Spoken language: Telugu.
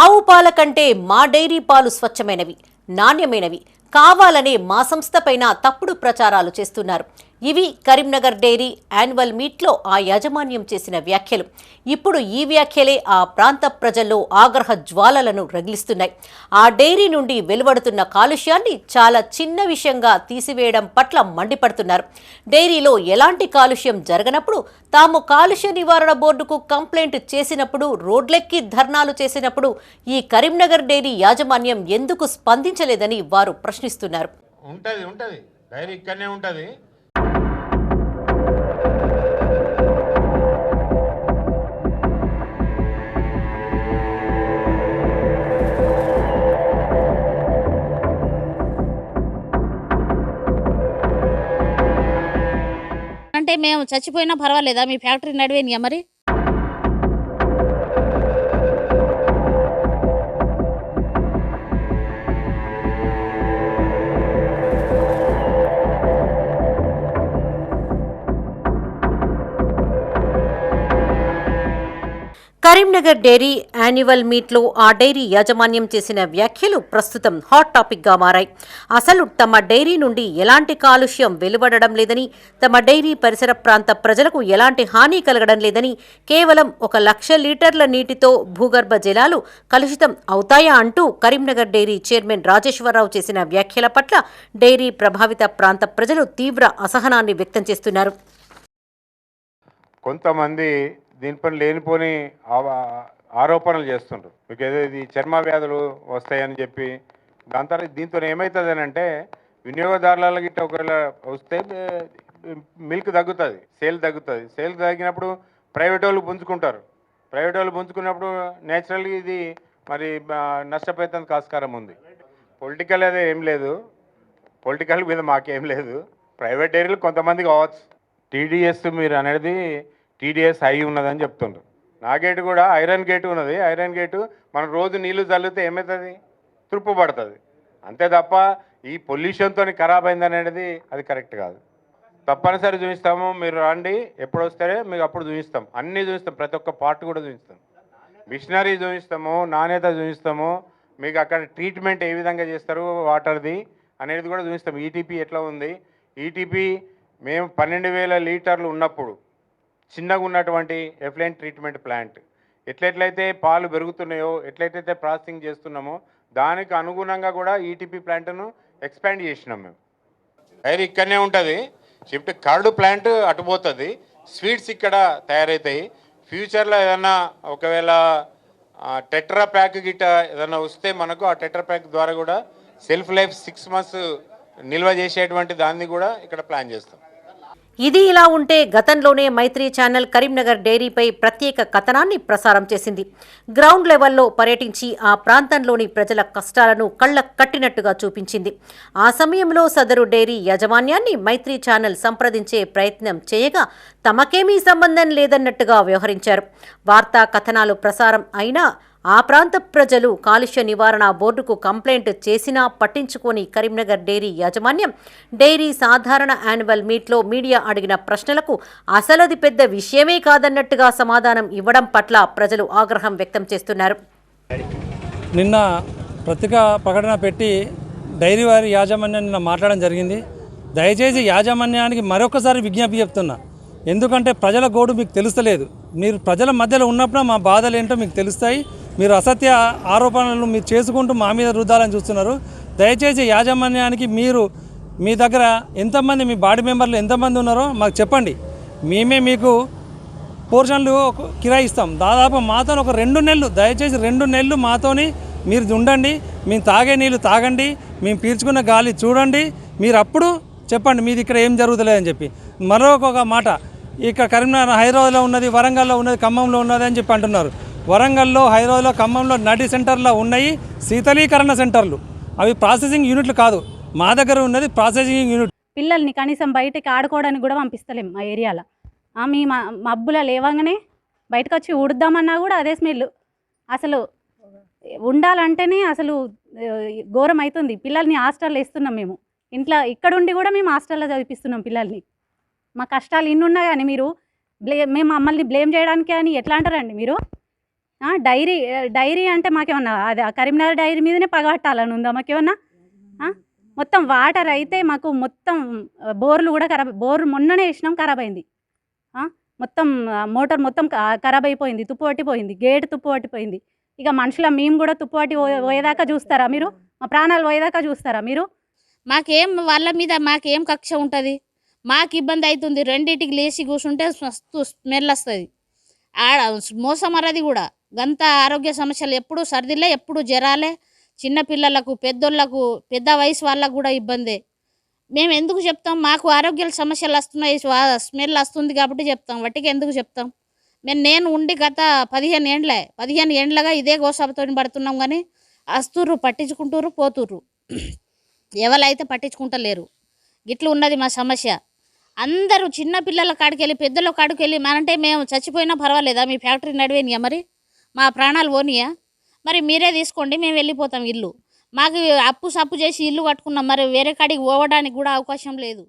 ఆవు పాల కంటే మా డైరీ పాలు స్వచ్ఛమైనవి నాణ్యమైనవి కావాలనే మా సంస్థ పైన తప్పుడు ప్రచారాలు చేస్తున్నారు. ఇవి కరీంనగర్ డైరీ యాన్యువల్ మీట్లో ఆ యాజమాన్యం చేసిన వ్యాఖ్యలు. ఇప్పుడు ఈ వ్యాఖ్యలే ఆ ప్రాంత ప్రజల్లో ఆగ్రహ జ్వాలలను రగిలిస్తున్నాయి. ఆ డైరీ నుండి వెలువడుతున్న కాలుష్యాన్ని చాలా చిన్న విషయంగా తీసివేయడం పట్ల మండిపడుతున్నారు. డైరీలో ఎలాంటి కాలుష్యం జరగనప్పుడు తాము కాలుష్య నివారణ బోర్డుకు కంప్లైంట్ చేసినప్పుడు రోడ్లెక్కి ధర్నాలు చేసినప్పుడు ఈ కరీంనగర్ డైరీ యాజమాన్యం ఎందుకు స్పందించలేదని వారు ప్రశ్నిస్తున్నారు. ఉంటుంది ఉంటుంది. డైరీ ఇక్కడనే ఉంటుంది. మేము చచ్చిపోయినా పర్వాలేదా? మీ ఫ్యాక్టరీ నడివేనియా మరి? కరీంనగర్ డైరీ యాన్యువల్ మీట్లో ఆ డైరీ యాజమాన్యం చేసిన వ్యాఖ్యలు ప్రస్తుతం హాట్ టాపిక్గా మారాయి. అసలు తమ డైరీ నుండి ఎలాంటి కాలుష్యం వెలువడడం లేదని తమ డైరీ పరిసర ప్రాంత ప్రజలకు ఎలాంటి హాని కలగడం లేదని కేవలం ఒక లక్ష లీటర్ల నీటితో భూగర్భ జలాలు కలుషితం అవుతాయా అంటూ కరీంనగర్ డైరీ చైర్మన్ రాజేశ్వరరావు చేసిన వ్యాఖ్యల పట్ల డైరీ ప్రభావిత ప్రాంత ప్రజలు తీవ్ర అసహనాన్ని వ్యక్తం చేస్తున్నారు. కొంతమంది దీనిపై లేనిపోని ఆరోపణలు చేస్తుండ్రు. మీకు ఏదో ఇది చర్మ వ్యాధులు వస్తాయని చెప్పి దాని తర్వాత దీంతో ఏమవుతుంది అని అంటే వినియోగదారుల గిట్ట ఒకవేళ వస్తే మిల్క్ తగ్గుతుంది సేల్ తగ్గుతుంది. సేల్ తగ్గినప్పుడు ప్రైవేట్ వాళ్ళు పుంజుకుంటారు. ప్రైవేట్ వాళ్ళు పుంజుకున్నప్పుడు నేచురల్గా ఇది మరి ఆ, నష్టపోయేందుకు ఆస్కారం ఉంది. పొలిటికల్ అదే ఏం లేదు. పొలిటికల్ మీద మాకేం లేదు. ప్రైవేట్ ఏరియాలు కొంతమంది కావచ్చు టీడీఎస్ మీరు అనేది టీడీఎస్ హై ఉన్నదని చెప్తుండ్రు. నా గేట్ కూడా ఐరన్ గేట్ ఉన్నది. ఐరన్ గేటు మనం రోజు నీళ్ళు చల్లితే ఏమవుతుంది? తృప్పు పడుతుంది. అంతే తప్ప ఈ పొల్యూషన్తో ఖరాబ్ అయింది అనేది అది కరెక్ట్ కాదు. తప్పనిసరి చూపిస్తాము. మీరు రండి. ఎప్పుడు వస్తారే మీకు అప్పుడు చూపిస్తాం. అన్నీ చూపిస్తాం. ప్రతి ఒక్క పార్ట్ కూడా చూపిస్తాం. మిషనరీ చూపిస్తాము. నాణ్యత చూపిస్తాము. మీకు అక్కడ ట్రీట్మెంట్ ఏ విధంగా చేస్తారు? వాటర్ది అనేది కూడా చూపిస్తాం. ఈటీపీ ఎట్లా ఉంది? ఈటీపీ మేము పన్నెండు వేల లీటర్లు ఉన్నప్పుడు చిన్నగా ఉన్నటువంటి ఎఫ్లైన్ ట్రీట్మెంట్ ప్లాంట్. ఎట్లెట్లయితే పాలు పెరుగుతున్నాయో ఎట్లయితే ప్రాసెసింగ్ చేస్తున్నామో దానికి అనుగుణంగా కూడా ఈటీపీ ప్లాంట్ను ఎక్స్పాండ్ చేసినాం మేము. డైరీ ఇక్కడనే ఉంటుంది. షిఫ్ట్ కర్డ్ ప్లాంట్ అటు పోతుంది. స్వీట్స్ ఇక్కడ తయారవుతాయి ఫ్యూచర్లో ఏదన్నా ఒకవేళ టెట్రా ప్యాక్ గిట్ట ఏదన్నా వస్తే మనకు ఆ టెట్రా ప్యాక్ ద్వారా కూడా సెల్ఫ్ లైఫ్ సిక్స్ మంత్స్ నిల్వ చేసేటువంటి దాన్ని కూడా ఇక్కడ ప్లాన్ చేస్తాం. ఇది ఇలా ఉంటే గతంలోనే మైత్రి ఛానల్ కరీంనగర్ డైరీపై ప్రత్యేక కథనాన్ని ప్రసారం చేసింది. గ్రౌండ్ లెవెల్లో పర్యటించి ఆ ప్రాంతంలోని ప్రజల కష్టాలను కళ్ళ కట్టినట్టుగా చూపించింది. ఆ సమయంలో సదరు డైరీ యాజమాన్యాన్ని మైత్రి ఛానల్ సంప్రదించే ప్రయత్నం చేయగా తమకేమీ సంబంధం లేదన్నట్టుగా వ్యవహరించారు. వార్తా కథనాలు ప్రసారం అయినా ఆ ప్రాంత ప్రజలు కాలుష్య నివారణ బోర్డుకు కంప్లైంట్ చేసినా పట్టించుకోని కరీంనగర్ డైరీ యాజమాన్యం డైరీ సాధారణ యాన్యువల్ మీట్లో మీడియా అడిగిన ప్రశ్నలకు అసలది పెద్ద విషయమే కాదన్నట్టుగా సమాధానం ఇవ్వడం పట్ల ప్రజలు ఆగ్రహం వ్యక్తం చేస్తున్నారు. నిన్న పత్రికా ప్రకటన పెట్టి డైరీ వారి యాజమాన్యాన్ని నిన్న మాట్లాడడం జరిగింది. దయచేసి యాజమాన్యానికి మరొకసారి విజ్ఞప్తి చెప్తున్నా. ఎందుకంటే ప్రజల గోడు మీకు తెలుస్తలేదు. మీరు ప్రజల మధ్యలో ఉన్నప్పుడు మా బాధలు ఏంటో మీకు తెలుస్తాయి. మీరు అసత్య ఆరోపణలు మీరు చేసుకుంటూ మా మీద రుద్దాలని చూస్తున్నారు. దయచేసి యాజమాన్యానికి మీరు మీ దగ్గర ఎంతమంది మీ బాడీ మెంబర్లు ఎంతమంది ఉన్నారో మాకు చెప్పండి. మేమే మీకు పోర్షన్లు కిరాయిస్తాం కిరాయి ఇస్తాం. దాదాపు మాతో ఒక రెండు నెలలు దయచేసి రెండు నెలలు మాతోని మీరు ఉండండి. మేము తాగే నీళ్ళు తాగండి. మేము పీల్చుకున్న గాలి చూడండి. మీరు అప్పుడు చెప్పండి మీది ఇక్కడ ఏం జరుగుతలేదని చెప్పి. మరొక ఒక మాట ఇక్కడ కరీంనగర్ హైదరాబాద్లో ఉన్నది వరంగల్లో ఉన్నది ఖమ్మంలో ఉన్నది అని చెప్పి అంటున్నారు. వరంగల్లో హైదరాబాద్లో ఖమ్మంలో నడి సెంటర్లో ఉన్నాయి శీతలీకరణ సెంటర్లు. అవి ప్రాసెసింగ్ యూనిట్లు కాదు. మా దగ్గర ఉన్నది ప్రాసెసింగ్ యూనిట్. పిల్లల్ని కనీసం బయటకి ఆడుకోవడానికి కూడా పంపిస్తలేం మా ఏరియాలో. ఆ, మీ మబ్బుల లేవగానే బయటకు వచ్చి ఉడుద్దామన్నా కూడా అదే స్మెల్ అసలు ఉండాలంటేనే అసలు ఘోరం అవుతుంది పిల్లల్ని హాస్టల్లో వేస్తున్నాం మేము. ఇంట్లో ఇక్కడుండి కూడా మేము హాస్టల్లో చదివిస్తున్నాం పిల్లల్ని. మా కష్టాలు ఇన్నున్నా కానీ మీరు బ్లే మేము మమ్మల్ని బ్లేమ్ చేయడానికి అని ఎట్లా అంటారండి మీరు? డైరీ డైరీ అంటే మాకేమన్నా అది కరీంనగర్ డైరీ మీదనే పగబట్టాలని ఉందా మాకేమన్నా? మొత్తం వాటర్ అయితే మాకు మొత్తం బోర్లు కూడా ఖరాబ్ బోర్ మొన్ననే వేసినాం ఖరాబ్ అయింది. మొత్తం మోటార్ మొత్తం ఖరాబ్ అయిపోయింది తుప్పు పట్టిపోయింది గేట్ తుప్పు పట్టిపోయింది. ఇక మనుషుల మేము కూడా తుప్పు పట్టి పోయేదాకా చూస్తారా మీరు? మా ప్రాణాలు పోయేదాకా చూస్తారా మీరు? మాకేం వాళ్ళ మీద మాకేం కక్ష ఉంటుంది? మాకు ఇబ్బంది అవుతుంది రెండింటికి లేచి కూర్చుంటే మస్తు స్మెల్ వస్తుంది. ఆడ మోసం అన్నది కూడా. గంత ఆరోగ్య సమస్యలు ఎప్పుడు సర్దిలే ఎప్పుడు జ్వరాలే చిన్నపిల్లలకు పెద్దోళ్ళకు పెద్ద వయసు వాళ్ళకు కూడా ఇబ్బందే. మేము ఎందుకు చెప్తాం? మాకు ఆరోగ్య సమస్యలు వస్తున్నాయి స్మెల్ వస్తుంది కాబట్టి చెప్తాం. వాటికి ఎందుకు చెప్తాం? మేము నేను ఉండి గత పదిహేను ఏండ్లే పదిహేను ఏండ్లగా ఇదే గోసాబతో పడుతున్నాం కానీ వస్తుర్రు పట్టించుకుంటుర్రు పోతుర్రు. ఎవరైతే పట్టించుకుంటలేరు. గిట్ల ఉన్నది మా సమస్య. అందరూ చిన్న పిల్లల కాడికి వెళ్ళి పెద్దల కాడికి వెళ్ళి మనంటే మేము చచ్చిపోయినా పర్వాలేదా? మీ ఫ్యాక్టరీ నడివేనియా మరి? మా ప్రాణాలు పోనీయా? మరి మీరే తీసుకోండి మేము వెళ్ళిపోతాం ఇల్లు. మాకు అప్పు సప్పు చేసి ఇల్లు కట్టుకున్నాం మరి వేరే కాడికి పోవడానికి కూడా అవకాశం లేదు.